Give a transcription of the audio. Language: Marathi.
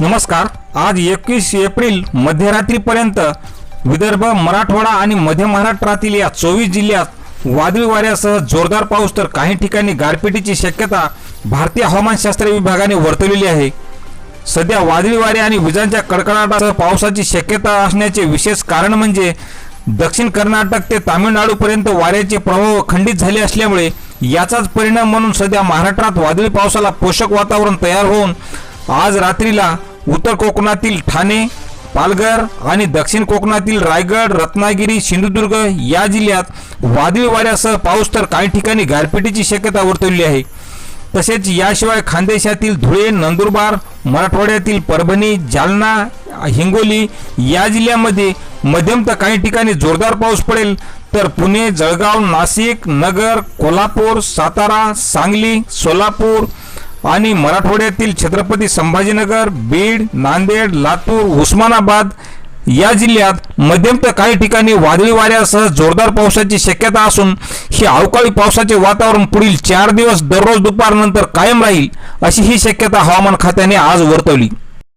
नमस्कार. आज एकवीस एप्रिल मध्यरात्रीपर्यंत विदर्भ मराठवाडा आणि मध्य महाराष्ट्रातील या चोवीस जिल्ह्यात वादळी वाऱ्यासह जोरदार पाऊस तर काही ठिकाणी गारपिटीची शक्यता भारतीय हवामानशास्त्र विभागाने वर्तवलेली आहे. सध्या वादळी वारे आणि विजांच्या कडकडाटासह पावसाची शक्यता असण्याचे विशेष कारण म्हणजे दक्षिण कर्नाटक ते तामिळनाडूपर्यंत वाऱ्याचे प्रभाव खंडित झाले असल्यामुळे याचाच परिणाम म्हणून सध्या महाराष्ट्रात वादळी पावसाला पोषक वातावरण तयार होऊन आज रात्रीला उत्तर कोकणातील ठाणे पालघर आणि दक्षिण कोकणातील रायगड रत्नागिरी सिंधुदुर्ग या जिल्ह्यात वादळी वाऱ्यासह पाऊस तर काही ठिकाणी गारपिटीची शक्यता वर्तवली आहे. तसेच याशिवाय खानदेशातील धुळे नंदुरबार मराठवाड्यातील परभणी जालना हिंगोली या जिल्ह्यामध्ये मध्यम तर काही ठिकाणी जोरदार पाऊस पडेल तर पुणे जळगाव नाशिक नगर कोल्हापूर सातारा सांगली सोलापूर आणि मराठवाड्यातील छत्रपती संभाजीनगर बीड नांदेड लातूर उस्मानाबाद या जिल्ह्यात मध्यम तर काही ठिकाणी वादळी वाऱ्यासह जोरदार पावसाची शक्यता असून हे अवकाळी पावसाचे वातावरण पुढील चार दिवस दररोज दुपारनंतर कायम राहील अशी ही शक्यता हवामान खात्याने आज वर्तवली.